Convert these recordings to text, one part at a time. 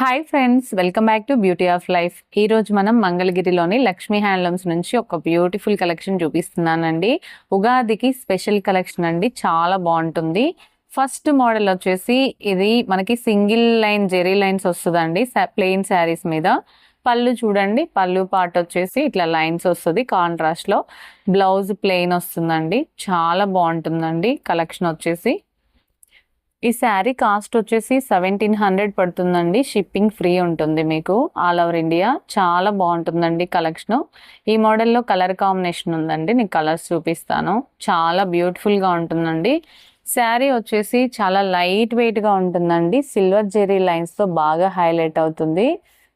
Hi friends welcome back to beauty of life ఈ రోజు మనం మంగళగిరిలోని లక్ష్మీ హ్యాండ్లూమ్స్ నుంచి ఒక బ్యూటిఫుల్ కలెక్షన్ చూపిస్తున్నానండి. ఉగాదికి స్పెషల్ కలెక్షన్ అండి చాలా బాగుంటుంది. ఫస్ట్ మోడల్ వచ్చేసి ఇది మనకి సింగిల్ లైన్ జెరీ లైన్స్ వస్తుందండి ప్లెయిన్ శారీస్ మీద. పళ్ళు చూడండి పళ్ళు పార్ట్ వచ్చేసి ఇట్లా లైన్స్ వస్తుంది కాంట్రాస్ట్లో బ్లౌజ్ ప్లెయిన్ వస్తుందండి చాలా బాగుంటుందండి కలెక్షన్ వచ్చేసి. ఈ శారీ కాస్ట్ వచ్చేసి సెవెంటీన్ హండ్రెడ్ పడుతుందండి. షిప్పింగ్ ఫ్రీ ఉంటుంది మీకు. ఆల్ ఓవర్ ఇండియా చాలా బాగుంటుందండి కలెక్షన్ ఈ మోడల్లో కలర్ కాంబినేషన్ ఉందండి. నేను కలర్స్ చూపిస్తాను. చాలా బ్యూటిఫుల్గా ఉంటుందండి. శారీ వచ్చేసి చాలా లైట్ వెయిట్గా ఉంటుందండి. సిల్వర్ జెరీ లైన్స్తో బాగా హైలైట్ అవుతుంది.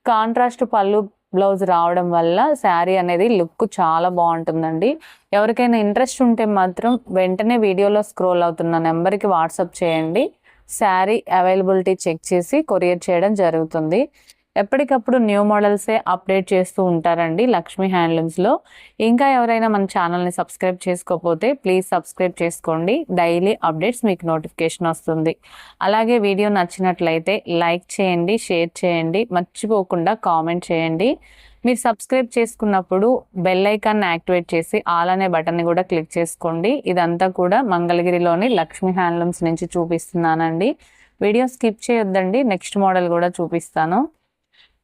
కాంట్రాస్ట్ పళ్ళు బ్లౌజ్ రావడం వల్ల శారీ అనేది లుక్ చాలా బాగుంటుందండి. ఎవరికైనా ఇంట్రెస్ట్ ఉంటే మాత్రం వెంటనే వీడియోలో స్క్రోల్ అవుతున్న నెంబర్కి వాట్సాప్ చేయండి. శారీ అవైలబిలిటీ చెక్ చేసి కొరియర్ చేయడం జరుగుతుంది. ఎప్పటికప్పుడు న్యూ మోడల్సే అప్డేట్ చేస్తూ ఉంటారండి లక్ష్మీ హ్యాండ్లూమ్స్లో ఇంకా ఎవరైనా మన ఛానల్ని సబ్స్క్రైబ్ చేసుకోకపోతే ప్లీజ్ సబ్స్క్రైబ్ చేసుకోండి. డైలీ అప్డేట్స్ మీకు నోటిఫికేషన్ వస్తుంది. అలాగే వీడియో నచ్చినట్లయితే లైక్ చేయండి షేర్ చేయండి. మర్చిపోకుండా కామెంట్ చేయండి. మీరు సబ్స్క్రైబ్ చేసుకున్నప్పుడు బెల్ యాక్టివేట్ చేసి ఆల్ అనే బటన్ని కూడా క్లిక్ చేసుకోండి. ఇదంతా కూడా మంగళగిరిలోని లక్ష్మీ హ్యాండ్లూమ్స్ నుంచి చూపిస్తున్నానండి. వీడియో స్కిప్ చేయొద్దండి. నెక్స్ట్ మోడల్ కూడా చూపిస్తాను.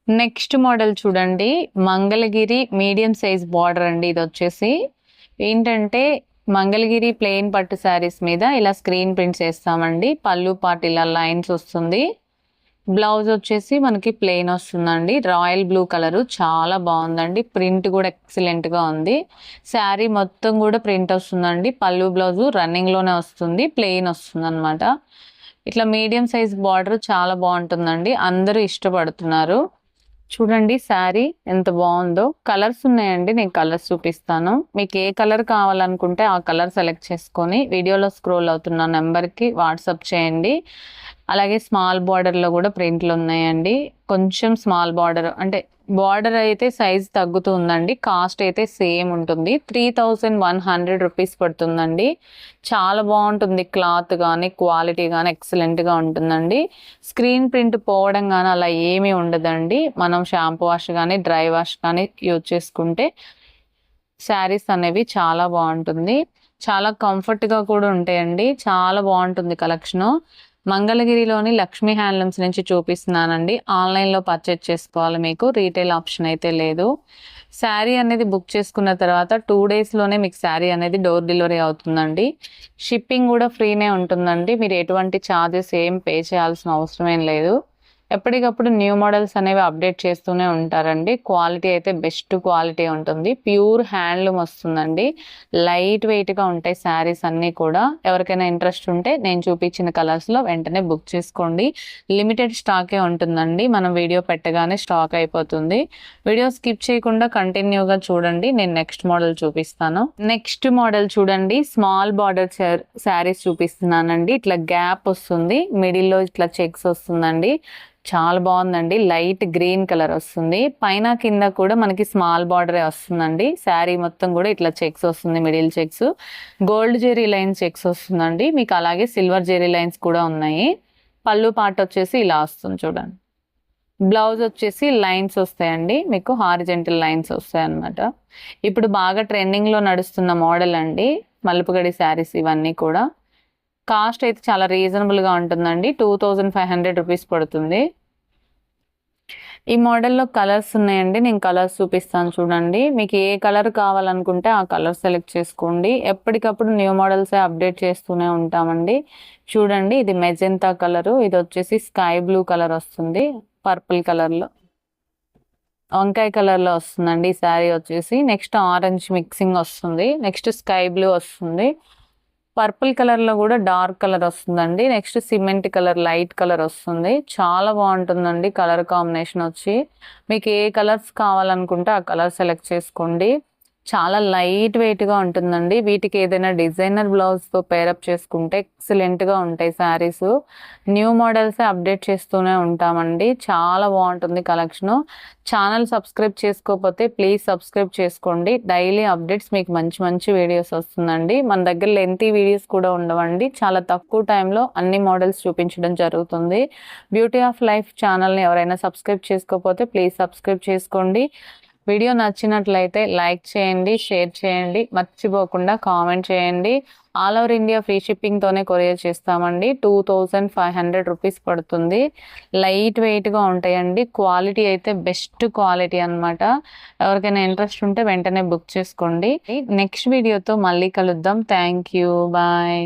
నెక్స్ట్ మోడల్ చూడండి. మంగళగిరి మీడియం సైజ్ బార్డర్ అండి ఇది వచ్చేసి. ఏంటంటే మంగళగిరి ప్లెయిన్ పట్టు శారీస్ మీద ఇలా స్క్రీన్ ప్రింట్స్ వేస్తామండి. పళ్ళు పాటు ఇలా లైన్స్ వస్తుంది. బ్లౌజ్ వచ్చేసి మనకి ప్లెయిన్ వస్తుందండి. Royal blue colour. చాలా బాగుందండి. ప్రింట్ కూడా ఎక్సలెంట్గా ఉంది. శారీ మొత్తం కూడా ప్రింట్ వస్తుందండి. పళ్ళు బ్లౌజు రన్నింగ్లోనే వస్తుంది. ప్లెయిన్ వస్తుంది అనమాట ఇట్లా మీడియం సైజ్ బార్డర్ చాలా బాగుంటుందండి. అందరూ ఇష్టపడుతున్నారు. చూడండి శారీ ఎంత బాగుందో. కలర్స్ ఉన్నాయండి. నేను కలర్స్ చూపిస్తాను. మీకు ఏ కలర్ కావాలనుకుంటే ఆ కలర్ సెలెక్ట్ చేసుకొని వీడియోలో స్క్రోల్ అవుతున్న నెంబర్కి వాట్సాప్ చేయండి. అలాగే స్మాల్ బార్డర్లో కూడా ప్రింట్లు ఉన్నాయండి. కొంచెం స్మాల్ బార్డర్ అంటే బార్డర్ అయితే సైజ్ తగ్గుతుందండి. కాస్ట్ అయితే సేమ్ ఉంటుంది. Three thousand one hundred rupees పడుతుందండి. చాలా బాగుంటుంది. క్లాత్ కానీ క్వాలిటీ కానీ ఎక్సలెంట్గా ఉంటుందండి. స్క్రీన్ ప్రింట్ పోవడం కానీ అలా ఏమీ ఉండదండి. మనం షాంపూ వాష్ కానీ డ్రై వాష్ కానీ యూజ్ చేసుకుంటే శారీస్ అనేవి చాలా బాగుంటుంది. చాలా కంఫర్ట్గా కూడా ఉంటాయండి. చాలా బాగుంటుంది కలెక్షను. మంగళగిరిలోని లక్ష్మీ హ్యాండ్లూమ్స్ నుంచి చూపిస్తున్నానండి. ఆన్లైన్లో పర్చేజ్ చేసుకోవాలి మీకు. రీటైల్ ఆప్షన్ అయితే లేదు. శారీ అనేది బుక్ చేసుకున్న తర్వాత టూ డేస్లోనే మీకు శారీ అనేది డోర్ డెలివరీ అవుతుందండి. షిప్పింగ్ కూడా ఫ్రీనే ఉంటుందండి. మీరు ఎటువంటి ఛార్జెస్ ఏం పే చేయాల్సిన అవసరం ఏం లేదు. ఎప్పటికప్పుడు న్యూ మోడల్స్ అనేవి అప్డేట్ చేస్తూనే ఉంటారండి. క్వాలిటీ అయితే బెస్ట్ క్వాలిటీ ఉంటుంది. ప్యూర్ హ్యాండ్లూమ్ వస్తుందండి. లైట్ వెయిట్గా ఉంటాయి శారీస్ అన్నీ కూడా. ఎవరికైనా ఇంట్రెస్ట్ ఉంటే నేను చూపించిన కలర్స్లో వెంటనే బుక్ చేసుకోండి. లిమిటెడ్ స్టాకే ఉంటుందండి. మనం వీడియో పెట్టగానే స్టాక్ అయిపోతుంది. వీడియో స్కిప్ చేయకుండా కంటిన్యూగా చూడండి. నేను నెక్స్ట్ మోడల్ చూపిస్తాను. నెక్స్ట్ మోడల్ చూడండి. స్మాల్ బార్డర్ శారీస్ చూపిస్తున్నానండి. ఇట్లా గ్యాప్ వస్తుంది. మిడిల్లో ఇట్లా చెక్స్ వస్తుందండి. చాలా బాగుందండి. లైట్ గ్రీన్ కలర్ వస్తుంది. పైన కింద కూడా మనకి స్మాల్ బార్డరే వస్తుందండి. శారీ మొత్తం కూడా ఇట్లా చెక్స్ వస్తుంది middle checks. Gold zari lines checks వస్తుందండి. మీకు అలాగే సిల్వర్ జెరీ లైన్స్ కూడా ఉన్నాయి. పళ్ళు పాట వచ్చేసి ఇలా వస్తుంది చూడండి. బ్లౌజ్ వచ్చేసి లైన్స్ వస్తాయండి. మీకు హారిజెంటల్ లైన్స్ వస్తాయి అనమాట ఇప్పుడు బాగా ట్రెండింగ్లో నడుస్తున్న మోడల్ అండి. మలుపుగడి శారీస్ ఇవన్నీ కూడా. కాస్ట్ అయితే చాలా రీజనబుల్గా ఉంటుందండి. Two thousand five hundred rupees పడుతుంది. ఈ మోడల్లో కలర్స్ ఉన్నాయండి. నేను కలర్స్ చూపిస్తాను చూడండి. మీకు ఏ కలర్ కావాలనుకుంటే ఆ కలర్ సెలెక్ట్ చేసుకోండి. ఎప్పటికప్పుడు న్యూ మోడల్సే అప్డేట్ చేస్తూనే ఉంటామండి. చూడండి ఇది మెజెంతా కలరు ఇది వచ్చేసి స్కై బ్లూ కలర్ వస్తుంది. పర్పుల్ కలర్లో వంకాయ కలర్లో వస్తుందండి ఈ శారీ వచ్చేసి. నెక్స్ట్ ఆరెంజ్ మిక్సింగ్ వస్తుంది. నెక్స్ట్ స్కై బ్లూ వస్తుంది. పర్పుల్ కలర్లో కూడా డార్క్ కలర్ వస్తుందండి. Next cement colour light colour వస్తుంది. చాలా బాగుంటుందండి కలర్ కాంబినేషన్ వచ్చి. మీకు ఏ కలర్స్ కావాలనుకుంటే ఆ కలర్ సెలెక్ట్ చేసుకోండి. చాలా లైట్ వెయిట్గా ఉంటుందండి. వీటికి ఏదైనా డిజైనర్ బ్లౌజ్తో పేరప్ చేసుకుంటే ఎక్సలెంట్గా ఉంటాయి శారీస్. న్యూ మోడల్సే అప్డేట్ చేస్తూనే ఉంటామండి. చాలా బాగుంటుంది కలెక్షను. ఛానల్ సబ్స్క్రైబ్ చేసుకోకపోతే ప్లీజ్ సబ్స్క్రైబ్ చేసుకోండి. డైలీ అప్డేట్స్ మీకు మంచి మంచి వీడియోస్ వస్తుందండి. మన దగ్గర లెంతీ వీడియోస్ కూడా ఉండవండి. చాలా తక్కువ టైంలో అన్ని మోడల్స్ చూపించడం జరుగుతుంది. బ్యూటీ ఆఫ్ లైఫ్ ఛానల్ని ఎవరైనా సబ్స్క్రైబ్ చేసుకోకపోతే ప్లీజ్ సబ్స్క్రైబ్ చేసుకోండి. వీడియో నచ్చినట్లయితే లైక్ చేయండి షేర్ చేయండి మర్చిపోకుండా కామెంట్ చేయండి. ఆల్ ఓవర్ ఇండియా ఫ్రీ షిప్పింగ్తోనే కొరియర్ చేస్తామండి. Two thousand five hundred rupees పడుతుంది. లైట్ వెయిట్గా ఉంటాయండి. క్వాలిటీ అయితే బెస్ట్ క్వాలిటీ అనమాట ఎవరికైనా ఇంట్రెస్ట్ ఉంటే వెంటనే బుక్ చేసుకోండి. నెక్స్ట్ వీడియోతో మళ్ళీ కలుద్దాం. Thank you. బాయ్.